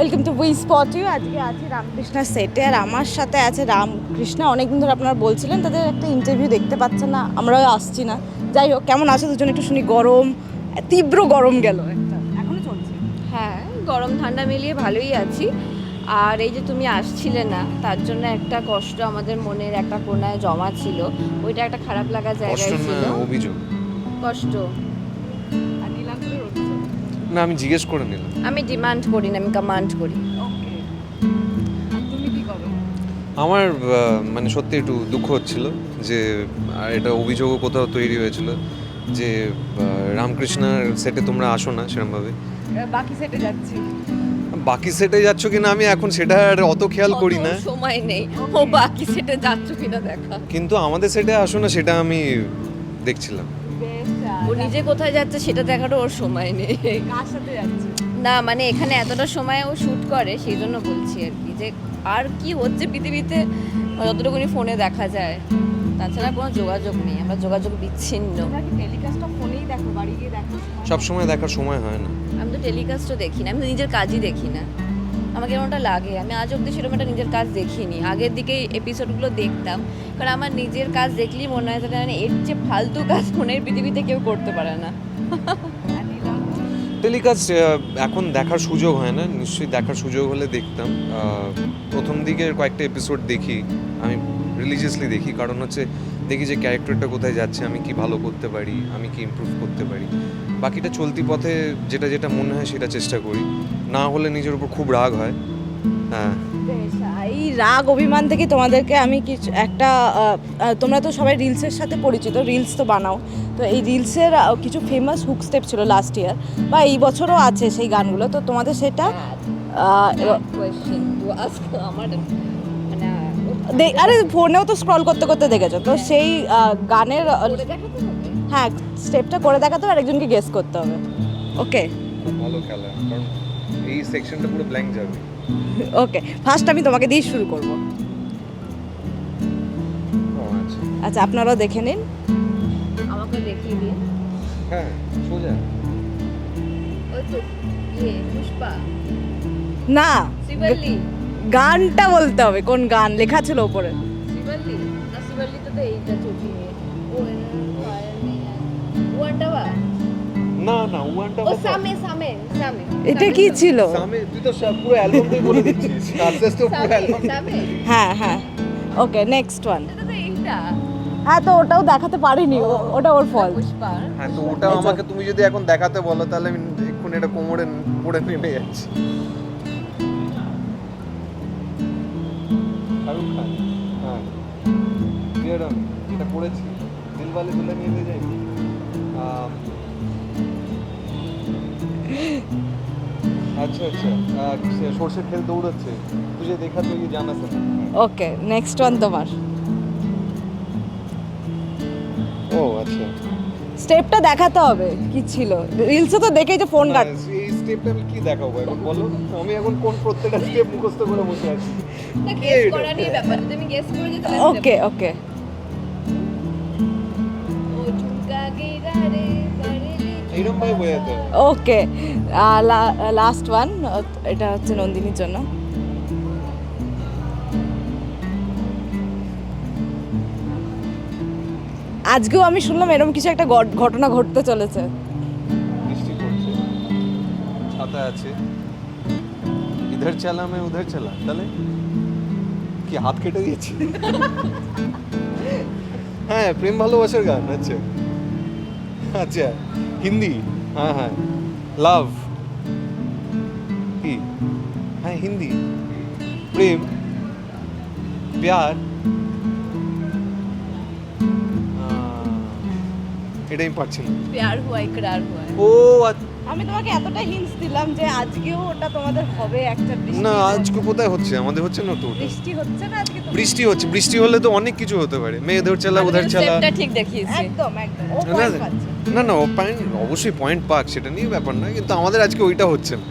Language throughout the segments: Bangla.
Welcome to we spot you আজকে আছি রামকৃষ্ণার সেটে আর আমার সাথে আছে রামকৃষ্ণা। অনেকদিন ধরে আপনারা বলছিলেন তাদের একটা ইন্টারভিউ দেখতে পাচ্ছেন না। আমরাও আসছি না। যাই হোক কেমন আছে দুজন? একটু শুনি গরম তীব্র গরম গেল একটা। এখনও চলছে? হ্যাঁ গরম ঠান্ডা মিলিয়ে ভালোই আছি। আর এই যে তুমি আসছিলে না তার জন্য একটা কষ্ট আমাদের মনের একটা কোনায় জমা ছিল। ওইটা একটা খারাপ লাগা জায়গায় ছিল। অভিযোগ? কষ্ট। না আমি জিজ্ঞেস করে নিলাম। আমি ডিমান্ড করি না আমি কমান্ড করি। ওকে আর তুমি কি করো? আমার আহ, মানে সত্যি একটু দুঃখ হচ্ছিল যে আর এটা অভিযোগও কোথাও তৈরি হয়েছিল যে আহ, রামকৃষ্ণার সেটে তোমরা আসো না সেরকমভাবে বাকি সেটে যাচ্ছি। বাকি সেটে যাচ্ছ কিনা আমি এখন সেটা আর অত খেয়াল করি অত না সময় নেই। ও বাকি সেটে যাচ্ছ কিনা দেখা। কিন্তু আমাদের সেটে আসো না সেটা আমি দেখছিলাম। ও নিজে কোথায় যাচ্ছে সেটা দেখারও ওর সময় নেই। কার সাথে যাচ্ছি? না মানে এখানে এতটা সময় ও শ্যুট করে সেই জন্য বলছি আর কি যে আর কি হচ্ছে পৃথিবীতে যতটুকুনি ফোনে দেখা যায়। তাছাড়া কোনো যোগাযোগ নেই আমরা যোগাযোগ বিচ্ছিন্ন। টেলিকাস্টটা ফোনেই দেখো বাড়ি গিয়ে দেখো সব সময় দেখার সময় হয় না। আমি তো টেলিকাস্টও দেখি না আমি তো নিজের কাজই দেখি না। আমাকে এরকমটা লাগে আমি আজ অব্দি সেরকম একটা নিজের কাজ দেখিনি। আগের দিকে এপিসোডগুলো দেখতাম। কারণ আমার নিজের কাজ দেখলেই মনে হয় মানে এর যে ফালতু কাজ ফোনের পৃথিবীতে কেউ করতে পারে না। টেলিকাস্ট এখন দেখার সুযোগ হয় না, নিশ্চয়ই দেখার সুযোগ হলে দেখতাম। প্রথম দিকের কয়েকটা এপিসোড দেখি, আমি রিলিজিয়াসলি দেখি, কারণ হচ্ছে দেখি যে ক্যারেক্টারটা কোথায় যাচ্ছে, আমি কি ভালো করতে পারি, আমি কি ইমপ্রুভ করতে পারি। বাকিটা চলতি পথে যেটা যেটা মনে হয় সেটা চেষ্টা করি। না হলে নিজের উপর খুব রাগ হয়। হ্যাঁ। এই রাগ অভিমান থেকে তোমাদেরকে আমি কিছু একটা তোমরা তো সবাই রিলসের সাথে পরিচিত রিলস তো বানাও। তো এই রিলসের কিছু ফেমাস হুক স্টেপ ছিল লাস্ট ইয়ার বা এই বছরও আছে সেই গানগুলো। তো তোমাদের সেটা কোয়েশ্চেন আমার। মানে আরে ফোনেও তো স্ক্রল করতে করতে দেখেছ। তো সেই গানের হ্যাঁ স্টেপটা করে দেখাতে হবে আর একজনকে গেস করতে হবে। ওকে ভালো খেলা এই সেকশনটা পুরো ব্ল্যাঙ্ক যাবে ওকে ফার্স্ট আমি তোমাকে দিয়ে শুরু করব ও আচ্ছা আচ্ছা আপনারাও দেখে নিন আমাকে দেখিয়ে দিন হ্যাঁ সোজা ওই তো ইয়ে পুষ্পা না শিবল্লি গানটা বলতে হবে কোন গান লেখা ছিল ওপরে শিবল্লি না শিবল্লি তো তো এইটা ও না না ওয়ানটা ও সামে সামে সামে। এটা কি ছিল? সামে তুই তো পুরো অ্যালবামটাই বলে দিচ্ছিস। সাকসেস তো পুরো হ্যাঁ হ্যাঁ। ওকে নেক্সট ওয়ান এটা হ্যাঁ তো ওটাও দেখাতে পারিনি। ওটা ওর ফল হ্যাঁ তো ওটা আচ্ছা। আমাকে তুমি যদি এখন দেখাতে বলো তাহলে আমি এক্ষুনি এটা কোমরে পড়ে নেমে যাচ্ছি। শাহরুখ খান হ্যাঁ। যেটা পড়েছি। দিলওয়ালে দুলহানিয়া নিয়ে যাই আচ্ছা আচ্ছা। আহ, সর্ষের খেল দৌড়াচ্ছে। তুঝে দেখা তো ইয়ে জানা স্যার ওকে নেক্সট ওয়ান তোমার। ও আচ্ছা। স্টেপটা দেখাতে হবে কি ছিল? রিলসে তো দেখেই যে ফোন কাট এই স্টেপটা আমি কি দেখাবো এখন বলো? আমি এখন কোন প্রত্যেকটা স্টেপ মুখস্থ করে বসে আছি? না গেস করা নিয়ে ব্যাপার যদি গেস করে যেতে ওকে ওকে। ওকে লাস্ট ওয়ান এটা হচ্ছে নন্দিনীর জন্য। আজকেও আমি শুনলাম এরকম কিছু একটা ঘটনা ঘটতে চলেছে। বৃষ্টি পড়ছে ছাতা আছে। ইধার চালা মে উধার চালা তাহলে? কি হাত কেটে দিয়েছি? হ্যাঁ প্রেম ভালোবাসার গান আচ্ছা। আচ্ছা। হিন্দি? হ্যাঁ হ্যাঁ। লাভ কি? হ্যাঁ হিন্দি। প্রেম? প্যার? এটাই পারছি না প্যার হুয়া ইকরার হুয়া ও আচ্ছা আমি তোমাকে এতটা হিন্টস দিলাম যে আজকেও ওটা তোমাদের হবে একটা বৃষ্টি না আজকে কোথায় হচ্ছে? আমাদের হচ্ছে না তো বৃষ্টি হচ্ছে না আজকে তো? বৃষ্টি হচ্ছে। বৃষ্টি হলে তো অনেক কিছু হতে পারে। মেয়ে ধর চালা উধার চালা স্টেপটা ঠিক দেখিয়েছি। একদম একদম। ও পাচ্ছে। না না পয়েন্ট অবশ্যই পয়েন্ট পাক সেটা নিয়ে ব্যাপার না কিন্তু আমাদের আজকে ওইটা হচ্ছে না।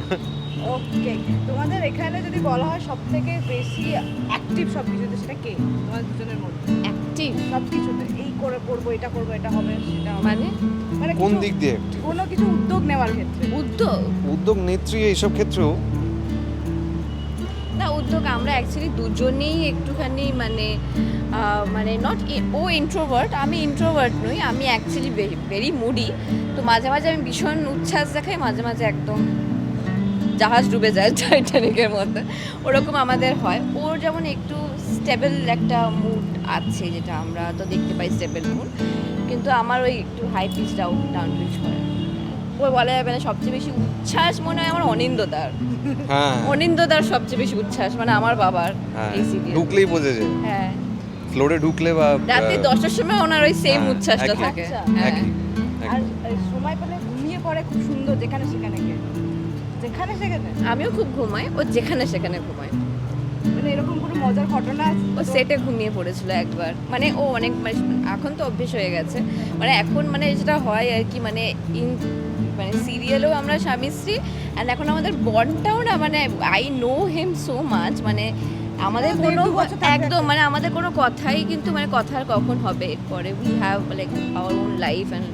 ওকে তোমাদের এখানে যদি বলা হয় সব থেকে বেশি অ্যাক্টিভ সব কিছুতে সেটা কে? তোমাদের দুজনের মধ্যে। অ্যাক্টিভ সব কিছুতে এই করে করব এটা করব এটা হবে সেটা হবে। মানে? মানে কোন কিছু- দিক দিয়ে? কোনো কিছু উদ্যোগ নেওয়ার ক্ষেত্রে। উদ্যোগ? উদ্যোগ নেত্রী এইসব ক্ষেত্রেও? মারাত্মক আমরা অ্যাকচুয়ালি দুজনেই একটুখানি মানে আহ, মানে নট ও ইন্ট্রোভার্ট আমি ইন্ট্রোভার্ট নই আমি অ্যাকচুয়ালি ভেরি মুডি তো মাঝে মাঝে আমি ভীষণ উচ্ছ্বাস দেখাই মাঝে মাঝে একদম জাহাজ ডুবে যায় টাইটানিকের মতো ওরকম আমাদের হয়। ওর যেমন একটু স্টেবল একটা মুড আছে যেটা আমরা তো দেখতে পাই স্টেবল মুড কিন্তু আমার ওই একটু high pitch down down pitch করে। ও বলা যাবে না সবচেয়ে বেশি উচ্ছ্বাস মনে হয় আমার অনিন্দদার হ্যাঁ। অনিন্দদার সবচেয়ে বেশি উচ্ছ্বাস মানে আমার বাবার হ্যাঁ এই। ঢুকলেই বোঝা যায় হ্যাঁ। ফ্লোরে ঢুকলে বা রাতে দশটার সময় ওনার ওই সেম হ্যাঁ, উচ্ছ্বাসটা থাকে। আচ্ছা, হ্যাঁ আর সময় পেলে ঘুমিয়ে পড়ে খুব সুন্দর যেখানে সেখানে গিয়ে। যেখানে সেখানে। আমিও খুব ঘুমাই ও যেখানে সেখানে ঘুমায়। মানে এরকম কোনো মজার ঘটনা ও সেটে ঘুমিয়ে পড়েছিল একবার। মানে ও অনেক মানে এখন তো অভ্যেস হয়ে গেছে। মানে এখন মানে যেটা হয় আর কি মানে ইন মানে সিরিয়ালেও আমরা স্বামী স্ত্রী অ্যান্ড এখন আমাদের বন্ডটাও না মানে I know him so much মানে আমাদের কোনো বছর একদম মানে আমাদের কোনো কথাই কিন্তু মানে কথা কখন হবে? এরপরে we have like our own life and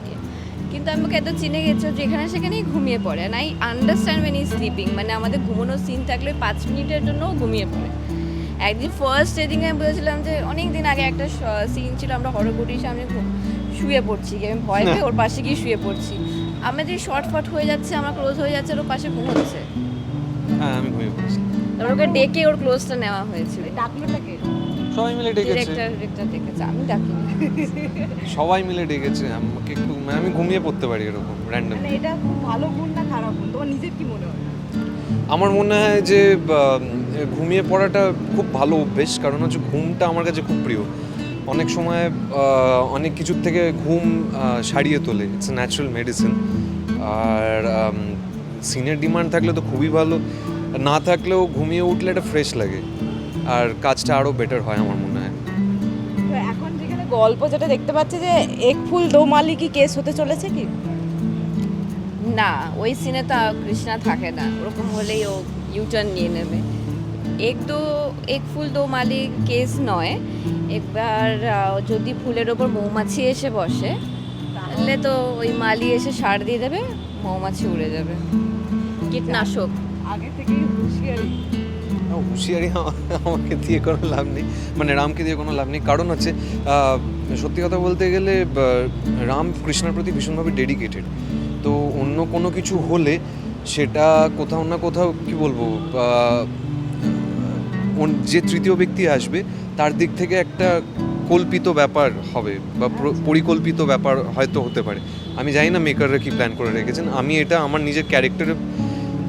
কিন্তু আমি ওকে এত চিনে গেছো যেখানে সেখানেই ঘুমিয়ে পড়ে। And I understand when is sleeping মানে আমাদের ঘুমানোর সিন থাকলে পাঁচ মিনিটের জন্যও ঘুমিয়ে পড়ে। একদিন ফার্স্ট যেদিন আমি বলেছিলাম যে অনেক দিন আগে একটা সিন ছিল আমরা হরগুটির সামনে শুয়ে পড়ছি আমি ভয় পেয়ে ওর পাশে গিয়ে শুয়ে পড়ছি। আমাদের শর্ট ফট হয়ে যাচ্ছে আমার ক্লোজ হয়ে যাচ্ছে আর ওর পাশে ঘুমোচ্ছে। হ্যাঁ আমি ঘুমিয়ে পড়েছি। তারপর ওকে ডেকে ওর ক্লোজটা নেওয়া হয়েছিল। ডাকলোটাকে সবাই মিলে ডেকেছে। ডিরেক্টর ডিরেক্টর ডেকেছে। আমি ডাকিনি। সবাই মিলে ডেকেছে। আমাকে একটু মানে আমি ঘুমিয়ে পড়তে পারি এরকম র্যান্ডম মানে এটা খুব ভালো গুণ না খারাপ গুণ? তোমার নিজের কি মনে হয়? আমার মনে হয় যে ঘুমিয়ে পড়াটা খুব ভালো অভ্যেস। কারণ হচ্ছে ঘুমটা আমার কাছে খুব প্রিয়। অনেক সময় অনেক কিছুর থেকে ঘুম সারিয়ে তোলে। ইটস ন্যাচারাল মেডিসিন আর সিনের ডিমান্ড থাকলে তো খুবই ভালো। না থাকলেও ঘুমিয়ে উঠলে এটা ফ্রেশ লাগে। আর কাজটা আরও বেটার হয় আমার মনে হয়। এখন যেখানে গল্প যেটা দেখতে পাচ্ছি যে এক ফুল দোমালি কি কেস হতে চলেছে কি? না ওই সিনে তো কৃষ্ণা থাকে না। ওরকম হলেই ও ইউটার্ন নিয়ে নেবে। এক দো এক ফুল দো মালি কেস নয়। একবার যদি ফুলের ওপর মৌমাছি এসে বসে তাহলে তো ওই মালি এসে সার দিয়ে দেবে মৌমাছি উড়ে যাবে। কীটনাশক। আগে থেকেই হুঁশিয়ারি। হুঁশিয়ারি আমা- আমাকে দিয়ে কোনো লাভ নেই মানে রামকে দিয়ে কোনো লাভ নেই। কারণ হচ্ছে সত্যি কথা বলতে গেলে রাম কৃষ্ণের প্রতি ভীষণভাবে ডেডিকেটেড তো অন্য কোনো কিছু হলে সেটা কোথাও না কোথাও, কি বলব যে তৃতীয় ব্যক্তি আসবে, তার দিক থেকে একটা কল্পিত ব্যাপার হবে, বা পরিকল্পিত ব্যাপার হয়তো হতে পারে। আমি জানি না মেকাররা কি প্ল্যান করে রেখেছেন, আমি এটা আমার নিজের ক্যারেক্টারের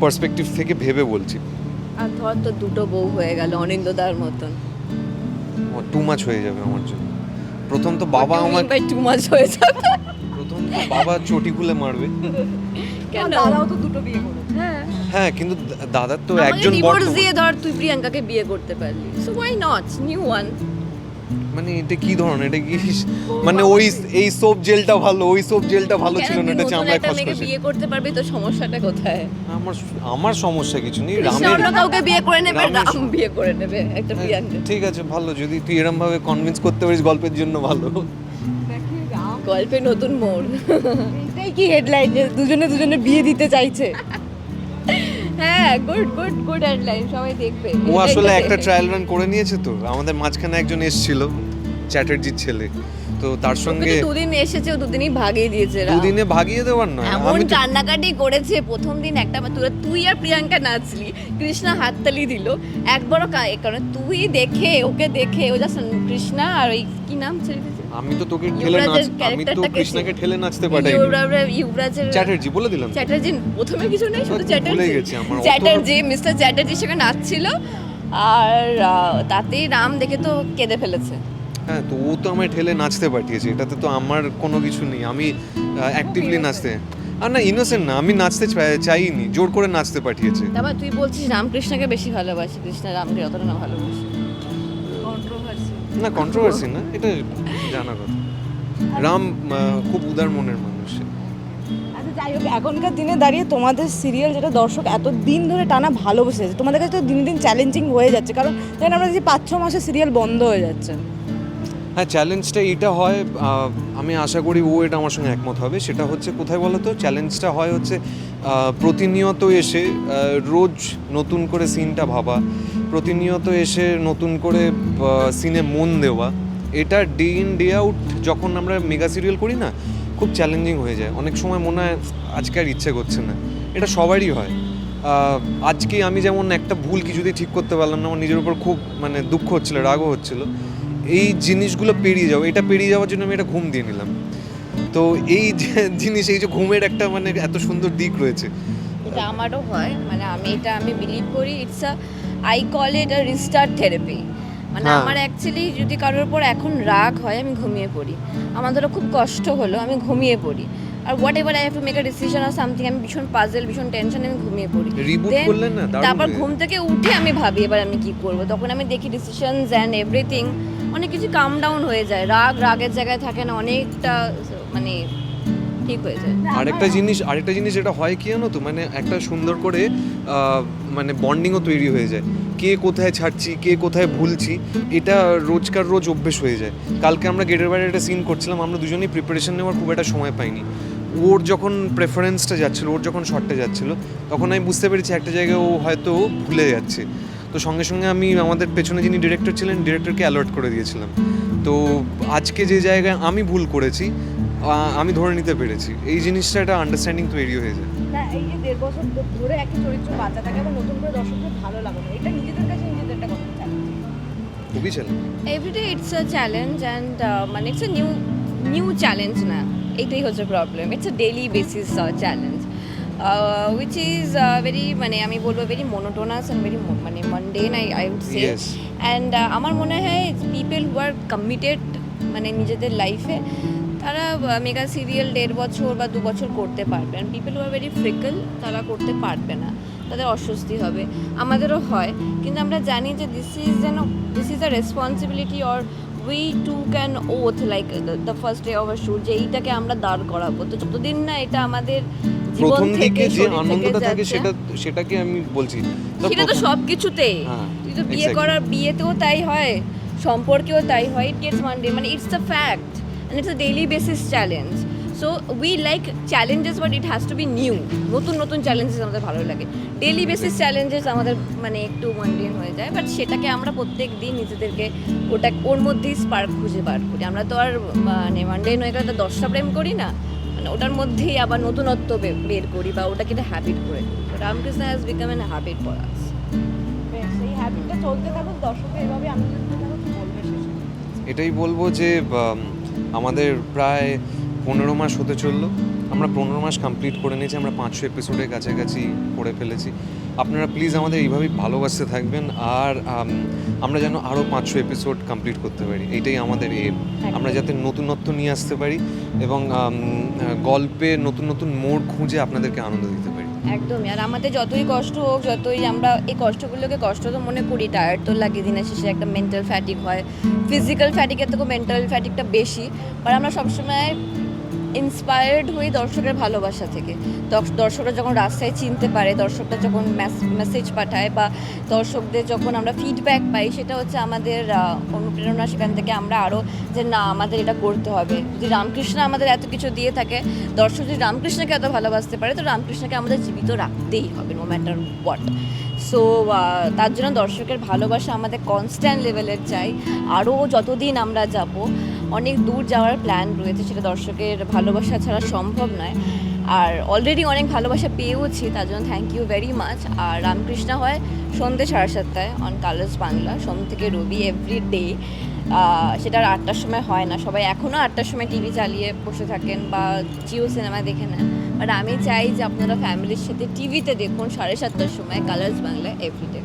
পার্সপেক্টিভ থেকে ভেবে বলছি। আর ধর তো দুটো বউ হয়ে গেল অনিন্দদার মতন। টু মাছ হয়ে যাবে আমার জন্য। প্রথম তো বাবা আমার বাই টু মাছ হয়ে যাবে? প্রথম তো বাবা চটি খুলে মারবে। কেন? দাদাও তো দুটো বিয়ে করেছে হ্যাঁ। হ্যাঁ কিন্তু দাদার তো একজন বড় দিয়ে ধর তুই প্রিয়াঙ্কাকে বিয়ে করতে পারলি। So why not new one মানে এটা কি ধরনের? এটা কি মানে ওই এই সোপ জেলটা ভালো ওই সোপ জেলটা ভালো ছিল না এটা চামড়ায় খসখসে বিয়ে করতে পারবি তো সমস্যাটা কোথায়? আমার আমার সমস্যা কিছু নেই রামের কাউকে বিয়ে করে নেবে রাম বিয়ে করে নেবে একটা প্রিয়াঙ্কা। ঠিক আছে ভালো যদি তুই এরম ভাবে কনভিন্স করতে পারিস গল্পের জন্য ভালো। গল্পে নতুন মোড়। এটাই কি হেডলাইন যে দুজনে দুজনে বিয়ে দিতে চাইছে? হ্যাঁ গুড গুড গুড হেডলাইন সবাই দেখবে। ও আসলে একটা ট্রায়াল রান করে নিয়েছে তো। আমাদের মাঝখানে একজন এসেছিল চ্যাটার্জির ছেলে। তো তার সঙ্গে দুদিন এসেছে ও দুদিনই ভাগিয়ে দিয়েছে দুদিনে ভাগিয়ে দেওয়ার নয়। এমন কান্নাকাটি করেছে প্রথম দিন একটা তুই তুই আর প্রিয়াঙ্কা নাচলি। কৃষ্ণা হাততালি দিল। একবারও কারণে তুই দেখে ওকে দেখে ও জাস্ট কৃষ্ণা আর ওই কি নাম ছেলেটার? আমি তো তোকে ঠেলে নাচ আমি তো কৃষ্ণাকে ঠেলে নাচতে পাঠাই ইউবরাজ- ইউবরাজের চ্যাটার্জি বলে দিলাম। চ্যাটার্জি প্রথমে কিছু নেই শুধু চ্যাটার্জি। ভুলে গেছি আমার, চ্যাটার্জি মিস্টার চ্যাটার্জি সেখানে নাচছিল আর তাতেই রাম দেখে তো কেঁদে ফেলেছে। হ্যাঁ তো ও তো আমায় ঠেলে নাচতে পাঠিয়েছে এটাতে তো আমার কোনো কিছু নেই। আমি অ্যাক্টিভলি নাচতে আর না ইনোসেন্ট না আমি নাচতে চাই- চাইনি জোর করে নাচতে পাঠিয়েছে। তারপর তুই বলছিস রামকৃষ্ণকে বেশি ভালোবাসি কৃষ্ণ রামকে অতটা না ভালোবাসি। না কন্ট্রোভার্সি না, এটা জানা কথা। রাম খুব উদার মনের মানুষ আচ্ছা যাই হোক, এখনকার দিনে দাঁড়িয়ে তোমাদের সিরিয়াল যেটা দর্শক এত দিন ধরে টানা ভালোবেসে তোমাদের কাছে তো দিন দিন চ্যালেঞ্জিং হয়ে যাচ্ছে, কারণ দেখেন আমরা যে পাঁচ ছ মাসে সিরিয়াল বন্ধ হয়ে যাচ্ছে। হ্যাঁ চ্যালেঞ্জটা এটা হয় আমি আশা করি ও এটা আমার সঙ্গে একমত হবে। সেটা হচ্ছে কোথায় বলো তো? চ্যালেঞ্জটা হয় হচ্ছে প্রতিনিয়ত এসে রোজ নতুন করে সিনটা ভাবা, প্রতিনিয়ত এসে নতুন করে সিনে মন দেওয়া। এটা ডে ইন ডে আউট যখন আমরা মেগা সিরিয়াল করি না, খুব চ্যালেঞ্জিং হয়ে যায়। অনেক সময় মনে হয়, আজকে আর ইচ্ছে করছে না। এটা সবারই হয়। আজকে আমি যেমন একটা ভুল কিছুতেই ঠিক করতে পারলাম না, আমার নিজের উপর খুব মানে দুঃখ হচ্ছিল, রাগও হচ্ছিল। এই জিনিসগুলো পেরিয়ে যাও এটা পেরিয়ে যাওয়ার জন্য আমি এটা ঘুম দিয়ে নিলাম। তো এই জিনিস এই যে ঘুমের একটা মানে এত সুন্দর দিক রয়েছে। এটা আমারও হয় মানে আমি এটা আমি বিলিভ করি it's a I call it a restart therapy মানে হ্যাঁ। আমার অ্যাকচুয়ালি যদি কারোর উপর এখন রাগ হয় আমি ঘুমিয়ে পড়ি। আমার ধরো খুব কষ্ট হলো আমি ঘুমিয়ে পড়ি। আর whatever I have to make a decision R something আমি ভীষণ পাজেল ভীষণ টেনশন আমি ঘুমিয়ে পড়ি। রিবুট করলেন না? তারপর ঘুম থেকে উঠে আমি ভাবি এবার আমি কি করব? তখন আমি দেখি ডিসিশনস অ্যান্ড এভরিথিং অনেক কিছু কাম ডাউন হয়ে যায়। রাগ রাগের জায়গায় থাকে না অনেকটা মানে ঠিক হয়ে যায়। আরেকটা জিনিস আরেকটা জিনিস যেটা হয় কি জানো তো? মানে একটা সুন্দর করে মানে বন্ডিংও তৈরি হয়ে যায়। কে কোথায় ছাড়ছি কে কোথায় ভুলছি এটা রোজকার রোজ অভ্যেস হয়ে যায়। কালকে আমরা গেটের বাইরে একটা সিন করছিলাম আমরা দুজনেই প্রিপারেশন নেওয়ার খুব একটা সময় পাইনি। ওর যখন প্রেফারেন্সটা যাচ্ছিল ওর যখন শটটা যাচ্ছিল তখন আমি বুঝতে পেরেছি একটা জায়গায় ও হয়তো ভুলে যাচ্ছে। তো সঙ্গে সঙ্গে আমি আমাদের পেছনে যিনি ডিরেক্টর ছিলেন ডিরেক্টরকে অ্যালার্ট করে দিয়েছিলাম। তো আজকে যে জায়গায় আমি ভুল করেছি আমি ধরে নিতে পেরেছি। এই জিনিসটা একটা আন্ডারস্ট্যান্ডিং তৈরি হয়ে যায়। না এই যে দেড় বছর ধরে একই চরিত্র বাচ্চা থাকে এবং নতুন করে দর্শকদের ভালো লাগানো এটা নিজেদের কাছে নিজেদের একটা কথা চ্যালেঞ্জ খুবই challenge everyday it's a challenge and মানে it's a new new challenge না। এটাই হচ্ছে problem it's a daily basis challenge which is very মানে আমি বলব ভেরি মনোটোনাস অ্যান্ড ভেরি মানে mundane I I would say and আমার মনে হয় পিপল হু আর কমিটেড মানে নিজেদের লাইফে তারা মেগা সিরিয়াল দেড় বছর বা দু বছর করতে পারবে। And people who are very fickle তারা করতে পারবে না। তাদের অস্বস্তি হবে। আমাদেরও হয়। কিন্তু আমরা জানি যে দিস ইজ যেন this is a responsibility or we too can oath like the first day of shoot যে এইটাকে আমরা দাঁড় করাবো। তো যতদিন না এটা আমাদের প্রথম থেকে যে আনন্দটা থাকে সেটা সেটাকে আমি বলছি। সেটা তো সবকিছুতে। সব কিছুতেই হ্যাঁ, তো বিয়ে. করার বিয়েতেও তাই হয় সম্পর্কেও তাই হয় ইট গেটস মানডে মানে it's the fact and it's a daily basis challenge so we like challenges but it has to be new নতুন নতুন চ্যালেঞ্জেস আমাদের ভালো লাগে। ডেলি বেসিস চ্যালেঞ্জেস আমাদের মানে একটু মান্ডিন হয়ে যায় বাট সেটাকে আমরা প্রত্যেক দিন নিজেদেরকে ওটা ওর মধ্যেই স্পার্ক খুঁজে বার করি। আমরা তো আর মানে মান্ডেন হয়ে গেলে তো দশটা প্রেম করি না। মানে ওটার মধ্যেই আবার নতুনত্ব বের করি বা ওটাকে একটা হ্যাবিট করে Ramakrishna has become an habit for us হ্যাবিটটা চলতে থাকুক দর্শকরা এভাবে শেষে। এটাই বলব যে আমাদের প্রায় পনেরো মাস হতে চলল। আমরা পনেরো মাস কমপ্লিট করে নিয়েছি আমরা পাঁচশো এপিসোডের কাছাকাছি করে ফেলেছি। আপনারা প্লিজ আমাদের এইভাবেই ভালোবাসতে থাকবেন আর আমরা যেন আরও পাঁচশো এপিসোড কমপ্লিট করতে পারি। এইটাই আমাদের এম আমরা যাতে নতুনত্ব নিয়ে আসতে পারি এবং গল্পে নতুন নতুন মোড় খুঁজে আপনাদেরকে আনন্দ দিতে পারি। একদমই। আর আমাদের যতই কষ্ট হোক যতই আমরা এই কষ্টগুলোকে কষ্ট তো মনে করি টায়ার্ড তো লাগে দিনের শেষে একটা মেন্টাল ফ্যাটিক হয়। ফিজিক্যাল ফ্যাটিকের থেকে মেন্টাল ফ্যাটিকটা বেশি। বাট আমরা সবসময় ইন্সপায়ার্ড হই দর্শকের ভালোবাসা থেকে। দর্শ- দর্শকরা যখন রাস্তায় চিনতে পারে, দর্শকরা যখন মেসেজ পাঠায় বা দর্শকদের যখন আমরা ফিডব্যাক পাই, সেটা হচ্ছে আমাদের অনুপ্রেরণা সেখান থেকে আমরা আরও যে না, আমাদের এটা করতে হবে। যদি রামকৃষ্ণ আমাদের এত কিছু দিয়ে থাকে, দর্শক যদি রামকৃষ্ণকে এত ভালোবাসতে পারে, তো রামকৃষ্ণকে আমাদের জীবিত রাখতেই হবে নো ম্যাটার হোয়াট সো তার জন্য দর্শকের ভালোবাসা আমাদের কনস্ট্যান্ট লেভেলের চাই। আরও যতদিন আমরা যাব অনেক দূর যাওয়ার প্ল্যান রয়েছে, সেটা দর্শকের ভালোবাসা ছাড়া সম্ভব নয়। আর অলরেডি অনেক ভালোবাসা পেয়েওছি, তার জন্য থ্যাংক ইউ ভেরি মাচ আর রামকৃষ্ণ হয় সন্ধ্যে সাড়ে সাতটায় অন কালার্স বাংলা সোম থেকে রবি এভরি ডে সেটা আর আটটার সময় হয় না, সবাই এখনও আটটার সময় টিভি চালিয়ে বসে থাকেন বা জিও সিনেমা দেখে নেন। বাট আমি চাই যে আপনারা ফ্যামিলির সাথে টিভিতে দেখুন সাড়ে সাতটার সময় কালার্স বাংলা এভরিডে